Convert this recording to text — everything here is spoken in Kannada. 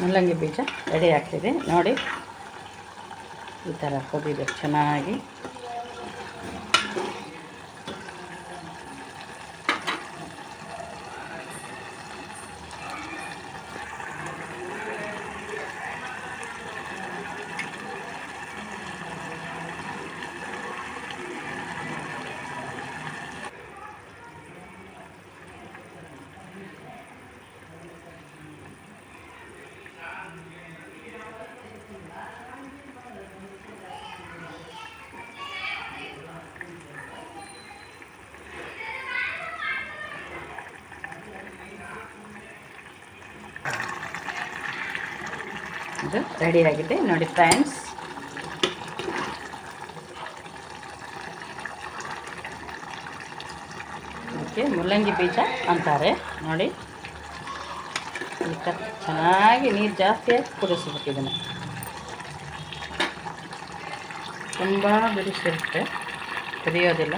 ಮುಲ್ಲಂಗಿ ಬೀಜ ರೆಡಿ ಆಗ್ತಿದೆ. ನೋಡಿ ಈ ಥರ ಕುದಿಬೇಕು ಚೆನ್ನಾಗಿ. ಇದು ರೆಡಿಯಾಗಿದೆ ನೋಡಿ ಫ್ರೆಂಡ್ಸ್ ಓಕೆ, ಮುಲ್ಲಂಗಿ ಬೀಜ ಅಂತಾರೆ. ನೋಡಿ. ಚೆನ್ನಾಗಿ ನೀರು ಜಾಸ್ತಿ ಹಾಕಿ ಕುದಿಸ್ಬೇಕು ಇದನ್ನು. ತುಂಬ ಬಿಡಿಸಿರುತ್ತೆ ಕುದಿಯೋದಿಲ್ಲ.